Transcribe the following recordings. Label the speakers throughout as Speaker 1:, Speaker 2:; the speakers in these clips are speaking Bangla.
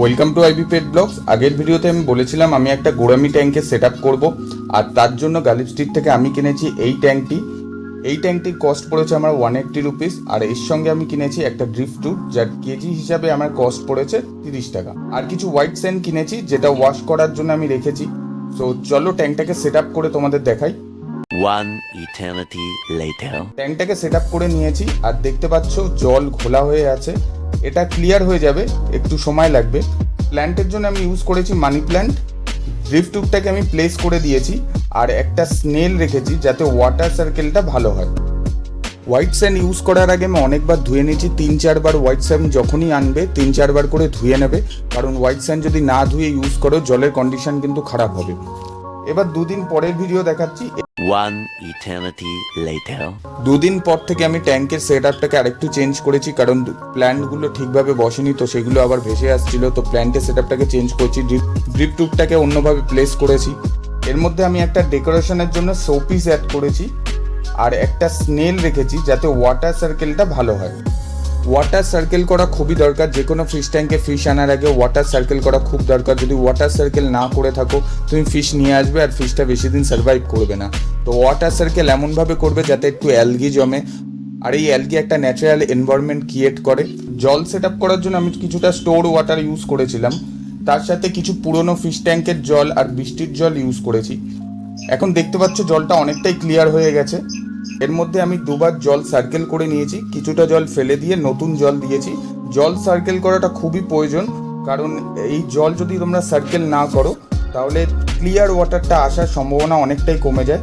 Speaker 1: Welcome to IB pet blogs আগের ভিডিওতে আমি বলেছিলাম আমি একটা গোড়ামি ট্যাঙ্কে সেট আপ করব আর তার জন্য গালিব স্ট্রিট থেকে আমি কিনেছি এই ট্যাঙ্কটি। এই ট্যাঙ্কটির কস্ট পড়েছে আমার ওয়ান এইট্টি রুপিস আর এর সঙ্গে আমি কিনেছি একটা ড্রিফট টুট যার কেজি হিসাবে আমার কস্ট পড়েছে তিরিশ টাকা। আর কিছু হোয়াইট স্যান্ড কিনেছি যেটা ওয়াশ করার জন্য আমি রেখেছি। সো চলো ট্যাঙ্কটাকে সেট আপ করে তোমাদের দেখাই. ট্যাঙ্কটাকে সেট আপ করে নিয়েছি আর দেখতে পাচ্ছ জল ঘোলা হয়ে আছে। এটা ক্লিয়ার হয়ে যাবে, একটু সময় লাগবে। প্ল্যান্টের জন্য আমি ইউজ করেছি মানি প্ল্যান্ট ড্রিফট টিউবটাকে আমি প্লেস করে দিয়েছি, আর একটা স্নেল রেখেছি যাতে ওয়াটার সার্কেলটা ভালো হয়। হোয়াইট স্যান্ড ইউজ করার আগে আমি অনেকবার ধুয়ে নিয়েছি, তিন চারবার হোয়াইট স্যান্ড যখনই আনবে, তিন চারবার করে ধুয়ে নেবে। কারণ হোয়াইট স্যান্ড যদি না ধুয়ে ইউজ করো, জলের কন্ডিশন কিন্তু খারাপ হবে। এবার দুদিন পরের ভিডিও দেখাচ্ছি।
Speaker 2: Later.
Speaker 1: দুদিন পর থেকে আমি ট্যাঙ্কের সেট আপটাকে আরেকটু চেঞ্জ করেছি কারণ প্ল্যান্টগুলো ঠিকভাবে বসেনি তো সেগুলো আবার ভেসে আসছিল তো প্ল্যান্টের সেট আপটাকে চেঞ্জ করছি ড্রিপ ড্রিপ টুবটাকে অন্যভাবে প্লেস করেছি। এর মধ্যে আমি একটা ডেকোরেশনের জন্য শোপিস অ্যাড করেছি আর একটা স্নেল রেখেছি যাতে ওয়াটার সার্কেলটা ভালো হয়। ওয়াটার সার্কেল করা খুবই দরকার। যে কোনো ফিশ ট্যাঙ্কে ফিশ আনার আগে ওয়াটার সার্কেল করা খুব দরকার। যদি ওয়াটার সার্কেল না করে থাকো, তুমি ফিশ নিয়ে আসবে আর ফিশটা বেশি দিন সার্ভাইভ করবে না। তো ওয়াটার সার্কেল এমনভাবে করবে যাতে একটু অ্যালগি জমে। আর এই অ্যালগি একটা ন্যাচারাল এনভায়রনমেন্ট ক্রিয়েট করে। জল সেট আপ করার জন্য আমি কিছুটা স্টোর ওয়াটার ইউজ করেছিলাম। তার সাথে কিছু পুরনো ফিশ ট্যাঙ্কের জল আর বৃষ্টির জল ইউজ করেছি। এখন দেখতে পাচ্ছ জলটা অনেকটাই ক্লিয়ার হয়ে গেছে। এর মধ্যে আমি দুবার জল সার্কেল করে নিয়েছি, কিছুটা জল ফেলে দিয়ে নতুন জল দিয়েছি। জল সার্কেল করাটা খুবই প্রয়োজন, কারণ এই জল যদি তোমরা সার্কেল না করো, তাহলে ক্লিয়ার ওয়াটারটা আসার সম্ভাবনা অনেকটাই কমে যায়।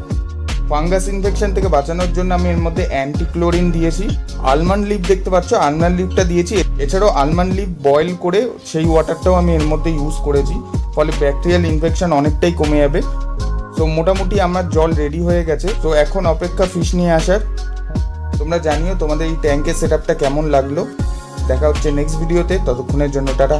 Speaker 1: ফাঙ্গাস ইনফেকশন থেকে বাঁচানোর জন্য আমি এর মধ্যে অ্যান্টিক্লোরিন দিয়েছি। আলমন্ড লিভ দেখতে পাচ্ছ আলমন্ড লিভটা দিয়েছি। এছাড়াও আলমন্ড লিভ বয়েল করে সেই ওয়াটারটাও আমি এর মধ্যে ইউজ করেছি, ফলে ব্যাকটেরিয়াল ইনফেকশন অনেকটাই কমে যাবে। তো মোটামুটি আমার জল রেডি হয়ে গেছে। তো এখন অপেক্ষা ফিশ নিয়ে আসার। তোমরা জানিও তোমাদের এই ট্যাঙ্কের সেট কেমন লাগল। দেখা হচ্ছে নেক্সট ভিডিওতে ততক্ষণের জন্য টাটা।